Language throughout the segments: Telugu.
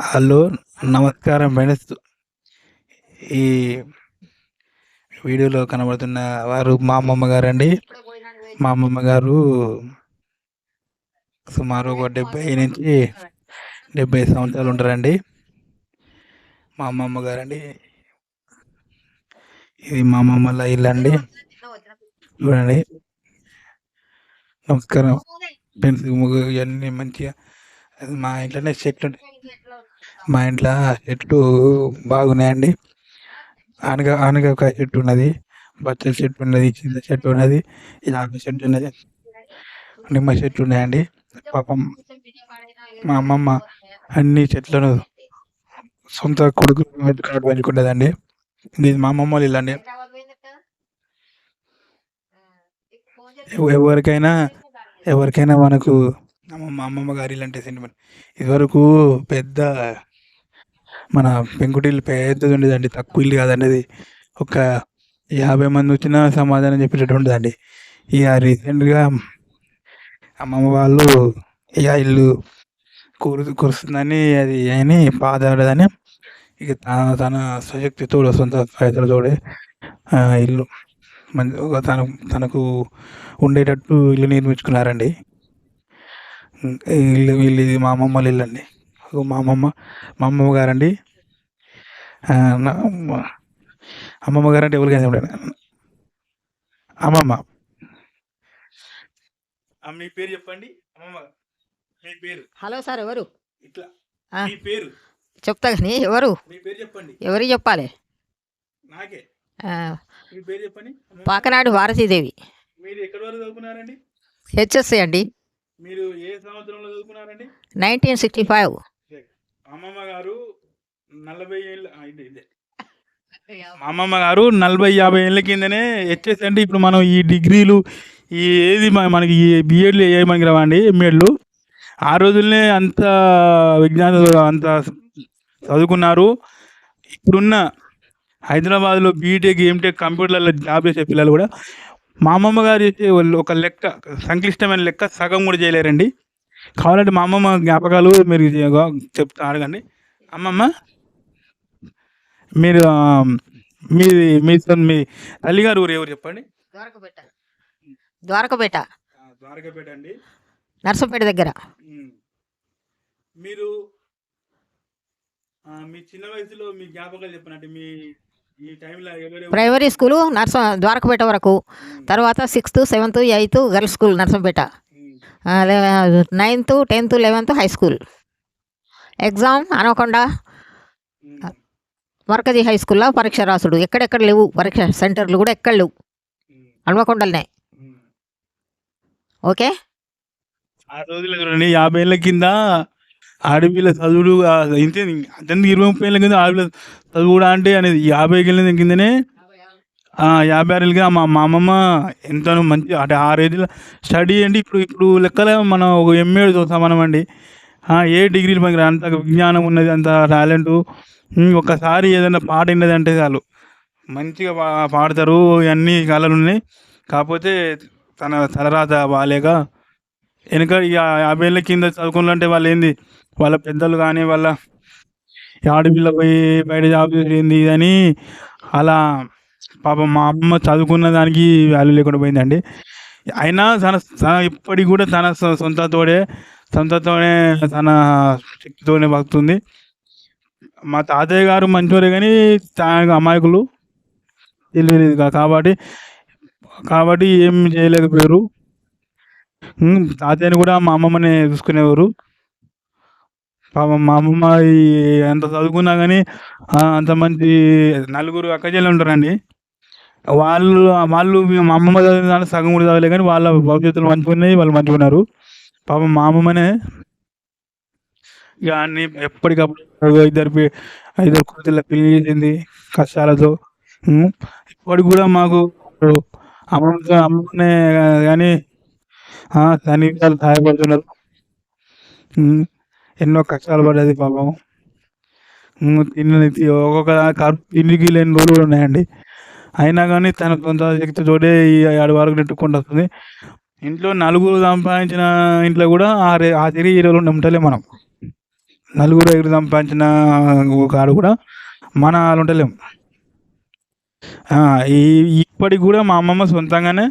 హలో నమస్కారం ఫ్రెండ్స్. ఈ వీడియోలో కనబడుతున్న వారు మా అమ్మమ్మ గారండి. మా అమ్మమ్మ గారు సుమారు ఒక డెబ్బై నుంచి డెబ్బై సంవత్సరాలు ఉంటారండి. మా అమ్మమ్మ గారండి. ఇది మా అమ్మమ్మల ఇల్లు అండి. చూడండి. నమస్కారం. ఫ్రెండ్స్ ఇవన్నీ మంచిగా అది మా ఇంట్లోనే చెట్లు. మా ఇంట్లో చెట్లు బాగున్నాయండి. ఆనగ ఆనగకాయ చెట్టు ఉన్నది బచ్చల చెట్టు ఉన్నది చింత చెట్టు ఉన్నది యాప చెట్టు ఉన్నది నిమ్మ చెట్లు ఉన్నాయండి. పాపం మా అమ్మమ్మ అన్ని చెట్లను సొంత కొడుకు కాడు పెంచుకుంటుందండి ఇది మా అమ్మమ్మ వాళ్ళ ఇల్లు అండి ఎవ- ఎవరికైనా ఎవరికైనా మనకు మా అమ్మమ్మ గారి ఇల్లు అంటే సెంటిమెంట్ ఇదివరకు పెద్ద మన పెంకుటిల్లు పెద్దది ఉండేదండి తక్కువ ఇల్లు కాదండి ఒక యాభై మంది వచ్చినా సమాధానం చెప్పేటట్టు ఉండదండి. ఇక రీసెంట్గా అమ్మమ్మ వాళ్ళు ఇక ఇల్లు కూరు కురుస్తుందని అది అని బాధపడదని ఇక తన తన స్వశక్తితో సొంత పైసలతోడే ఇల్లు మంచి తన తనకు ఉండేటట్టు ఇల్లు నిర్మించుకున్నారండి. ఇల్లు ఇల్లు ఇది మా అమ్మమ్మ వాళ్ళ ఇల్లు అండి మా అమ్మమ్మ మా అమ్మమ్మ గారండి. అమ్మమ్మ గారంటే ఎవరికైనా చూడండి అమ్మమ్మ. మీ పేరు చెప్పండి. అమ్మమ్మ మీ పేరు? హలో సార్ ఎవరు? ఇట్లా. మీ పేరు? చెప్తా కానీ ఎవరు? మీ పేరు చెప్పండి. ఎవరికి చెప్పాలి? నాకే. ఆ, మీ పేరు చెప్పండి. పాకనాడు భారతీదేవి మీరు ఎక్కడి వరకు చదువుకున్నారండి? హెచ్ఎస్సి అండి. మీరు ఏ సంవత్సరంలో చదువుకున్నారండి? Nineteen sixty five. అమ్మమ్మ గారు నలభై ఏళ్ళ ఇదే అమ్మమ్మ గారు నలభై యాభై ఏళ్ళ కిందనే హెచ్ఎస్ అంటే ఇప్పుడు మనం ఈ డిగ్రీలు ఈ ఏది మన- మనకి ఈ బిఎడ్లు ఏ మనకి రావండి ఎంఏడ్లు ఆ రోజుల్నే అంత విజ్ఞాన అంత చదువుకున్నారు. ఇప్పుడున్న హైదరాబాద్లో బీటెక్ ఎంటెక్ కంప్యూటర్లలో జాబ్ చేసే పిల్లలు కూడా మా అమ్మమ్మ గారు చేసే వాళ్ళు ఒక లెక్క సంక్లిష్టమైన లెక్క సగం కూడా చేయలేరండి. కావాలంటే మా అమ్మమ్మ జ్ఞాపకాలు మీరు చెప్తా అడగండి. అమ్మమ్మ మీరు మీది మీ మీ తల్లిగారు ఊరు ఎవరు చెప్పండి? ద్వారకపేట. ద్వారకపేట. ద్వారకాపేట అండి. నర్సంపేట దగ్గర. మీరు మీ చిన్న వయసులో మీ జ్ఞాపకాలు చెప్పనంటే మీ ప్రైమరీ స్కూలు నర్స ద్వారకపేట వరకు. తర్వాత sixth seventh eighth girls school Narsampet. Ninth tenth eleventh high school. Exam anaconda. మరకజీ హై స్కూల్లో పరీక్ష రాసుడు. ఎక్కడెక్కడ లేవు. పరీక్ష సెంటర్లు కూడా ఎక్కడ లేవు. హన్మకొండలనే. ఓకే? ఆ చూడండి యాభై ఏళ్ళ కింద ఆడపిల్ల చదువుడు ఆ, ఇంతే అంతెందుకు ఇరవై ముప్పై ఏళ్ళ కింద ఆడపిల్ల చదువు కూడా అంటే అనేది యాభై ఏళ్ళ కిందనే యాభై ఆరు ఏళ్ళకి మా మా అమ్మమ్మ ఎంతనో మంచి అంటే ఆ రేంజ్లో స్టడీ అంటే ఇప్పుడు ఇప్పుడు లెక్కలే మనం ఒక ఎంఏ సమానం అండి. ఏ డిగ్రీలు పనికి అంత విజ్ఞానం ఉన్నది అంత టాలెంట్ ఒకసారి ఏదైనా పాట విన్నది అంటే చాలు. మంచిగా పాడతారు ఇవన్నీ కళలు ఉన్నాయి. కాకపోతే తన తలరాత బాగాలేక వెనక ఇక యాభై ఏళ్ళ కింద చదువుకోవాలంటే వాళ్ళు ఏంది వాళ్ళ పెద్దలు కానీ వాళ్ళ ఆడపిల్ల పోయి బయట జాబ్ చేసింది అని అలా పాపం మా అమ్మ చదువుకున్న దానికి వాల్యూ లేకుండా పోయిందండి. అయినా తన తన ఇప్పటికి కూడా తన సొంతతోడే సొంతతోనే తన శక్తితోనే బతుకుతుంది. మా తాతయ్య గారు మంచివారే కానీ తన అమాయకులు తెలియలేదు కాబట్టి కాబట్టి ఏం చేయలేకపోయారు. తాతయ్యని కూడా మా అమ్మమ్మనే చూసుకునేవారు. పాపం మా అమ్మమ్మ ఈ ఎంత చదువుకున్నా కానీ అంత మంచి నలుగురు అక్కచెల్లెలు ఉంటారండి. వాళ్ళు వాళ్ళు మా అమ్మమ్మ చదివిన దాంట్లో సగం కూడా చదవలే కానీ వాళ్ళ భవిష్యత్తులో మంచుకున్నాయి వాళ్ళు మంచిగా పాపం మా అమ్మమ్మనే ఇక అన్ని ఎప్పటికప్పుడు ఇద్దరు ఇద్దరు కూతుళ్ళ పెళ్ళి చేసింది కష్టాలతో. ఇప్పటికి కూడా మాకు అమ్మమ్మతో అమ్మనే కానీ అన్ని సహాయపడుతున్నారు. ఎన్నో కష్టాలు పడ్డది పాపం. ఉమ్, ఒక్కొక్క ఇంటికి తిండికి లేని రోజులు కూడా ఉన్నాయండి. అయినా కానీ తన సొంత శక్తితోటే ఈ ఆడి వరకు నెట్టుకుంటూ వస్తుంది. ఇంట్లో నలుగురు సంపాదించిన ఇంట్లో కూడా ఆ రే ఆ తిరిగి ఈ రోజులు ఉంటలే మనం. నలుగురు ఐదుగురు సంపాదించిన కాడు కూడా మన వాళ్ళు ఉండలేం. ఈ ఇప్పటికి కూడా మా అమ్మమ్మ సొంతంగానే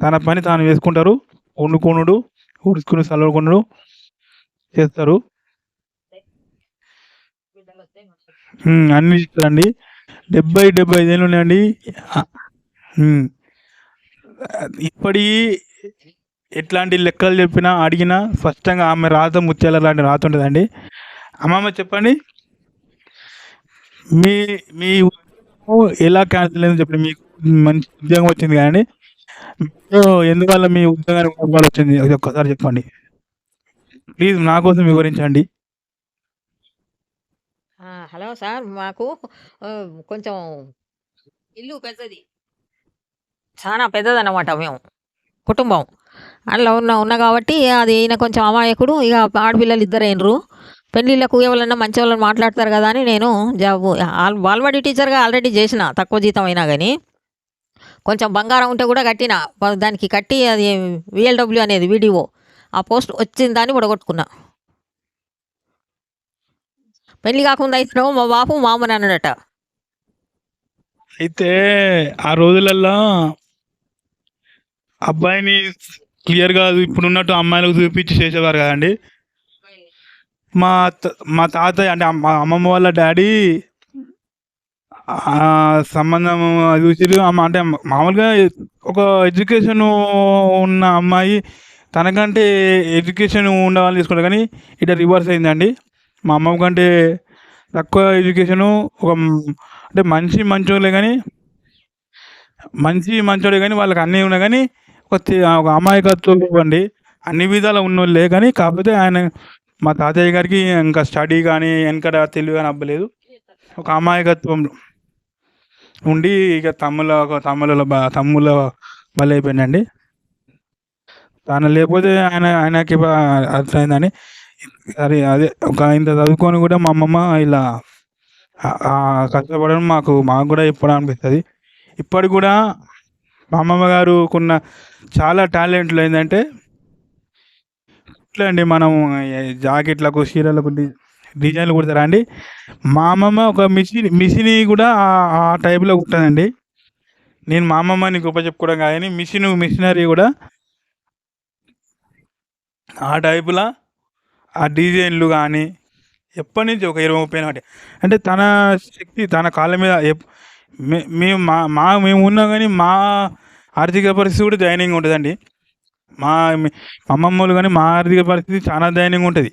తన పని తాను వేసుకుంటారు వండుకొనుడు ఉడుచుకుని చల్లకొనుడు చేస్తారు? అన్ని ఇస్తారండి డెబ్బై డెబ్బై ఐదు ఏళ్ళు ఉన్నాయండి. ఇప్పటి ఎట్లాంటి లెక్కలు చెప్పినా అడిగినా స్పష్టంగా ఆమె రాత ముత్యాల లాంటి రాత ఉంటుందండి. అమ్మమ్మ చెప్పండి. మీ మీ ఉద్యోగం ఎలా క్యాన్సిల్ అయిందో చెప్పండి. మీకు మంచి ఉద్యోగం వచ్చింది కానీ ఎందువల్ల మీ ఉద్యోగానికి వచ్చింది? ఒక్కసారి చెప్పండి. ప్లీజ్ నా కోసం వివరించండి. హలో సార్ మాకు కొంచెం ఇల్లు పెద్దది. చాలా పెద్దదన్నమాట మేము కుటుంబం. అందులో ఉన్న ఉన్నా కాబట్టి అది ఈయన కొంచెం అమాయకుడు ఇక ఆడపిల్లలు ఇద్దరు అయినరు పెళ్ళిళ్ళకు ఎవరన్నా మంచి వాళ్ళని మాట్లాడతారు కదా అని నేను జాబ్ బాల్వాడి టీచర్గా ఆల్రెడీ చేసిన తక్కువ జీతం అయినా కానీ కొంచెం బంగారం ఉంటే కూడా కట్టిన దానికి కట్టి అది విఎల్డబ్ల్యూ అనేది వీడియో ఆ పోస్ట్ వచ్చిన దాన్ని ఉడగొట్టుకున్నా పెళ్ళి కాకుండా అయితే మా బాపు మా అమ్మని అన్నాడట. అయితే ఆ రోజులల్లో అబ్బాయిని క్లియర్గా ఇప్పుడున్నట్టు అమ్మాయిలకు చూపించి చేసేవారు కదండి. మా త- మా తాతయ్య అంటే మా అమ్మమ్మ వాళ్ళ డాడీ సంబంధం అది చూసి అంటే మామూలుగా ఒక ఎడ్యుకేషన్ ఉన్న అమ్మాయి తనకంటే ఎడ్యుకేషన్ ఉన్న వాళ్ళు తీసుకుంటారు కానీ ఇట్లా రివర్స్ అయిందండి. మా అమ్మమ్మ కంటే తక్కువ ఎడ్యుకేషను ఒక అంటే మంచి మంచోళ్ళే కానీ మంచి మంచోడే కానీ వాళ్ళకి అన్నీ ఉన్నాయి కానీ ఒక ఒక అమాయకత్వం ఇవ్వండి. అన్ని విధాలు ఉన్నోళ్ళే కానీ కాకపోతే ఆయన మా తాతయ్య గారికి ఇంకా స్టడీ కానీ వెనకట తెలివి కానీ అవ్వలేదు ఒక అమాయకత్వం ఉండి ఇక తమ్ముల తమ్ముల తమ్ముల బలైపోయిందండి. ఆయన లేకపోతే ఆయన ఆయనకి అర్థమైందని. సరే అదే ఒక ఇంత చదువుకొని కూడా మా అమ్మమ్మ ఇలా కష్టపడడం మాకు మాకు కూడా ఇప్పుడు అనిపిస్తుంది. ఇప్పటికి కూడా మా అమ్మమ్మ గారుకున్న చాలా టాలెంట్లు ఏంటంటే ఇట్లా అండి మనం జాకెట్లకు చీరలకు డిజైన్లు కుడతారా అండి? మా అమ్మమ్మ ఒక మిషన్ మిషన్ కూడా ఆ- టైప్లో కుట్టదండి. నేను మా అమ్మమ్మని గొప్ప చెప్పుకోవడం కానీ మిషన్ మిషనరీ కూడా ఆ టైపులా ఆ డిజైన్లు కానీ ఎప్పటి నుంచి ఒక ఇరవై ముప్పై నాటి అంటే తన శక్తి తన కాళ్ళ మీద మే- మేము మా మా మేము ఉన్నా కానీ మా ఆర్థిక పరిస్థితి కూడా దయనీయంగా ఉంటుందండి. మా మా అమ్మమ్మలు కానీ మా ఆర్థిక పరిస్థితి చాలా దయనీయంగా ఉంటుంది.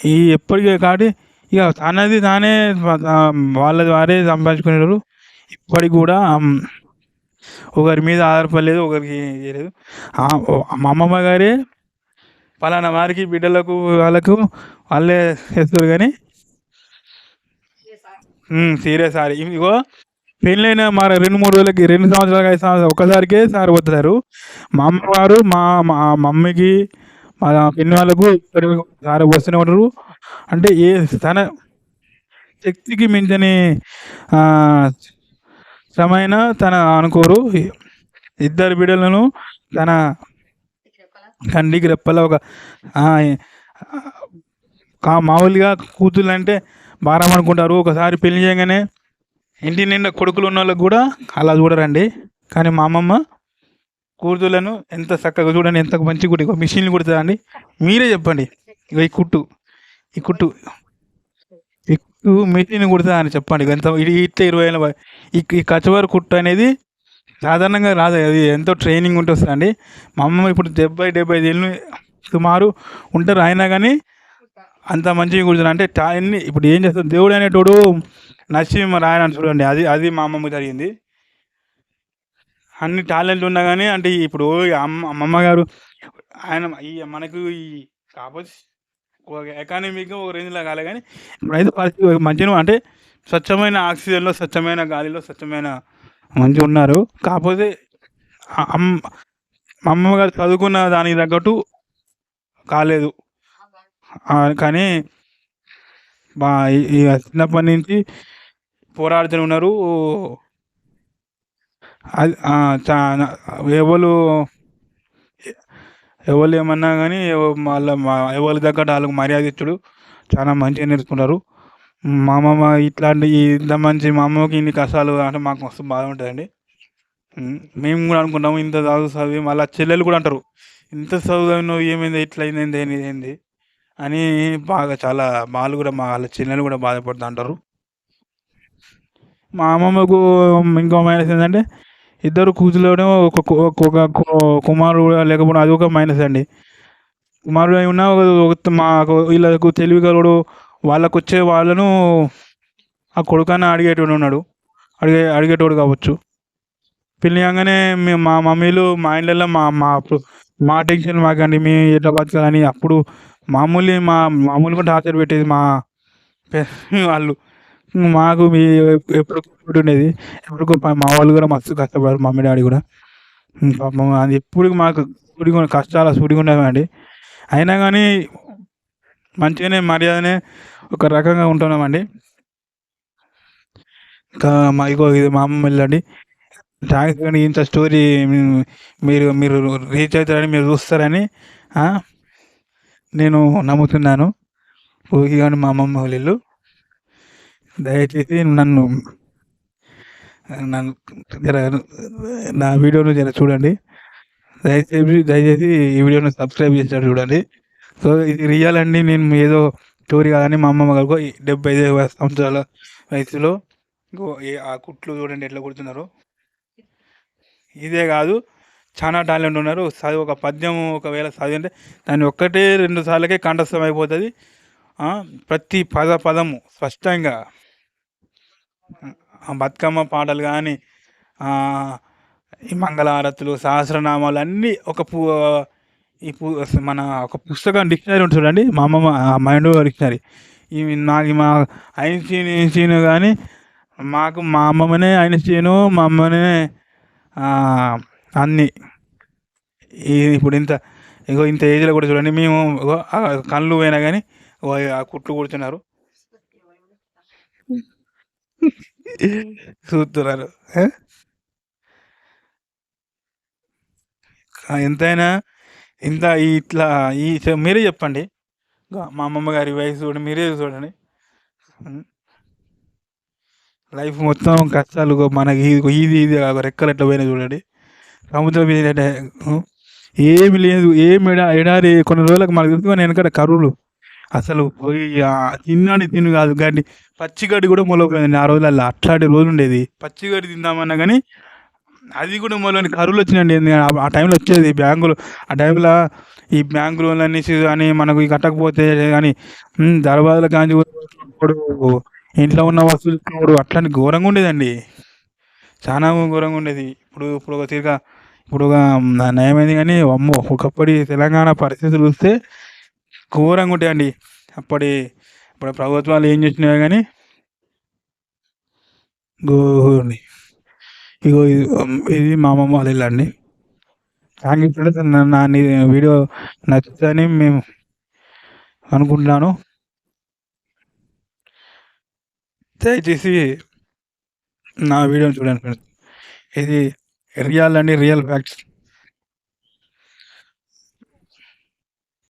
ఈ ఎప్పటికీ కాబట్టి ఇక తనది తానే వాళ్ళ వాళ్ళది వారే సంపాదించుకునేవారు ఇప్పటికి కూడా ఒకరి మీద ఆధారపడలేదు ఒకరికి చేయలేదు. మా అమ్మమ్మ గారే పలానా వారికి బిడ్డలకు వాళ్ళకు వాళ్ళే చేస్తారు కానీ. Serious sir. ఇగో పెళ్ళైన మా రెండు మూడు రోజులకి రెండు సంవత్సరాలకి ఐదు సంవత్సరాలు ఒక్కసారికే సార్ వస్తారు మా అమ్మవారు మా మా మమ్మీకి మా పిన్ని వాళ్ళకు సార్ వస్తూనే ఉంటారు. అంటే ఏ తన శక్తికి మించని ఆ, శ్రమ అయినా తన అనుకోరు. ఇద్దరు బిడ్డలను తన కంటికి రెప్పల ఒక కా మామూలుగా కూతుళ్ళు అంటే భారం అనుకుంటారు. ఒకసారి పెళ్ళి చేయగానే ఇంటి నిండా కొడుకులు ఉన్న వాళ్ళకి కూడా అలా చూడరండి. కానీ మా అమ్మమ్మ కూతుళ్ళను ఎంత చక్కగా చూడండి ఎంత మంచి కుట్టి. మిషన్లు కుడుతుందండి మీరే చెప్పండి. ఇక ఈ కుట్టు ఈ కుట్టు ఈ కుట్టు మిషన్ కుడుతుందా అని చెప్పండి ఎంత ఇట్లా ఇరవై ఏళ్ళ ఈ ఈ కచవర్ కుట్టు అనేది సాధారణంగా రాదు అది ఎంతో ట్రైనింగ్ ఉంటే వస్తుందండి మా అమ్మమ్మ ఇప్పుడు డెబ్బై డెబ్బై ఐదు ఏళ్ళు సుమారు ఉంటారు. అయినా కానీ అంత మంచిగా కూర్చుని అంటే టా ఇప్పుడు ఏం చేస్తారు? దేవుడు అనేటోడు నరసింహ రాయన అని చూడండి. అది అది మా అమ్మమ్మ జరిగింది. అన్ని టాలెంట్లు ఉన్నా కానీ అంటే ఇప్పుడు అమ్మ అమ్మమ్మ గారు ఆయన ఈ మనకు ఈ కాకపోతే ఒక ఎకానమీగా ఒక రేంజ్లో కాలే కానీ ఇప్పుడైతే పరిస్థితి మంచిగా అంటే స్వచ్ఛమైన ఆక్సిజన్లో స్వచ్ఛమైన గాలిలో స్వచ్ఛమైన మంచిగా ఉన్నారు. కాకపోతే అమ్మ మా అమ్మగారు చదువుకున్న దానికి తగ్గట్టు కాలేదు. కానీ మా చిన్నప్పటి నుంచి పోరాడుతూనే ఉన్నారు. అది చాలా ఎవరు ఎవరు ఏమన్నా కానీ వాళ్ళ మా ఎవరి తగ్గట్టు వాళ్ళకి మర్యాద ఇచ్చుడు. చాలా మంచిగా నేర్చుకున్నారు. మా అమ్మమ్మ ఇట్లాంటి ఇంత మంచి మా అమ్మకి ఇన్ని కష్టాలు అంటే మాకు మస్తు బాధ ఉంటుందండి. మేము కూడా అనుకుంటాము ఇంత చదువు చదివి మళ్ళీ చెల్లెలు కూడా అంటారు ఇంత చదువు నువ్వు ఏమైంది ఇట్లా అయింది ఏంది ఏంది అని బాగా చాలా వాళ్ళు కూడా మా వాళ్ళ చెల్లెలు కూడా బాధపడుతూ అంటారు. మా అమ్మమ్మకు ఇంకో మైనస్ ఏంటంటే ఇద్దరు కూతురులోనే ఒక కు- ఒక కుమారుడు కూడా లేకపోవడం అది ఒక మైనస్ అండి. కుమారుడు అయి ఉన్నా ఒక- మాకు వీళ్ళకు తెలివి గలడు వాళ్ళకు వచ్చే వాళ్ళను ఆ కొడుకన్న అడిగేటోడు ఉన్నాడు. అడిగే అడిగేటోడు కావచ్చు. పెళ్ళిగానే మేము మా మమ్మీలు మా ఇండ్లలో మా మా మా టెన్షన్ మాకండి మీ ఎట్లా బతకాలని అప్పుడు మామూలు మా మామూలుగా టార్చర్ పెట్టేది మా వాళ్ళు. మాకు మీ ఎప్పుడు ఉండేది. ఎప్పుడు మా వాళ్ళు కూడా మస్తు కష్టపడారు మమ్మీ డాడీ కూడా. అది ఎప్పుడు మాకు సుడిగా కష్టాలు సూడిగా ఉండేవండి అయినా కానీ మంచిగానే మర్యాదనే ఒక రకంగా ఉంటున్నామండి. ఇంకా మా ఇగో ఇది మా అమ్మ వెళ్ళండి. థ్యాంక్స్ కానీ ఇంత స్టోరీ మీరు మీరు రీచ్ అవుతారని మీరు చూస్తారని నేను నమ్ముతున్నాను. ఊరికి కానీ మా అమ్మమ్మ వాళ్ళ ఇల్లు. దయచేసి నన్ను నన్ను జర నా వీడియోను జర చూడండి. దయచేసి దయచేసి ఈ వీడియోను సబ్స్క్రైబ్ చేసినట్టు చూడండి. సో ఇది రియల్ అండి. నేను ఏదో స్టోరీ కాదని మా అమ్మమ్మ గారు డెబ్బై ఐదు సంవత్సరాల వయసులో ఇంకో ఏ- ఆ కుట్లు చూడండి ఎట్లా కుడుతున్నారు. ఇదే కాదు చాలా టాలెంట్ ఉన్నారు. చదివి ఒక పద్యం ఒకవేళ చదివింటే దాన్ని ఒక్కటే రెండు సార్లకే కంఠస్థం అయిపోతుంది. ప్రతి పద పదము స్పష్టంగా. బతుకమ్మ పాటలు కానీ ఈ మంగళహారతులు సహస్రనామాలు అన్నీ ఒక పూ ఈ మన ఒక పుస్తకం డిక్షనరీ ఉంటుంది చూడండి. మా అమ్మమ్మ మైండ్ డిక్షనరీ. ఇవి నాకు మా ఐన్స్టీన్ ఐన్స్టీన్ కానీ మాకు మా అమ్మమ్మనే ఐన్స్టీను మా అమ్మనే అన్నీ. ఈ ఇప్పుడు ఇంత ఇగో ఇంత ఏజ్లో కూడా చూడండి. మేము కళ్ళు పోయినా కానీ కుట్లు కూర్చున్నారు. చూస్తున్నారు. ఎంతైనా ఇంత ఇట్లా ఈ మీరే చెప్పండి. మా అమ్మమ్మ గారి వయసు చూడండి మీరే చూడండి. లైఫ్ మొత్తం కష్టాలు మనకి ఇది ఇది రెక్కలు ఎట్లా పోయినా చూడండి. సముద్రం ఏంటంటే ఏమి లేదు ఏమి ఎడారి కొన్ని రోజులకు మనకు తెలుసు వెనకట కరువులు అసలు పోయి తిన్నాడు తిను కాదు గడ్డి పచ్చిగడ్డి కూడా మొలకపోయిందండి ఆ రోజులలో అట్లాంటి రోజులు ఉండేది. పచ్చిగడ్డి తిందామన్నా కానీ అది కూడా మళ్ళీ కరువులు వచ్చినాయండి. ఆ- టైంలో వచ్చేది బ్యాంకులు. ఆ టైంలో ఈ బ్యాంకు లోన్లు అనేసి కానీ మనకు కట్టకపోతే కానీ దర్వాజల కాంచి ఇంట్లో ఉన్న వస్తువులు కూడా అట్లాంటి ఘోరంగా ఉండేదండి. చాలా ఘోరంగా ఉండేది. ఇప్పుడు ఇప్పుడు ఒక తీరుగా ఇప్పుడు ఒక నయమైంది కానీ అమ్మో ఒకప్పటి తెలంగాణ పరిస్థితులు చూస్తే ఘోరంగా ఉంటాయండి. అప్పటి ఇప్పుడు ప్రభుత్వాలు ఏం చేసినాయో కానీ గోని ఇగో ఇది ఇది మా అమ్మమ్మ వాళ్ళ ఇల్లు అండి. థ్యాంక్ యూ ఫ్రెండ్స్ నా వీడియో నచ్చుతుందని మేము అనుకుంటున్నాను. దయచేసి నా వీడియోని చూడండి ఫ్రెండ్స్. ఇది రియల్ అండి రియల్ ఫ్యాక్ట్స్.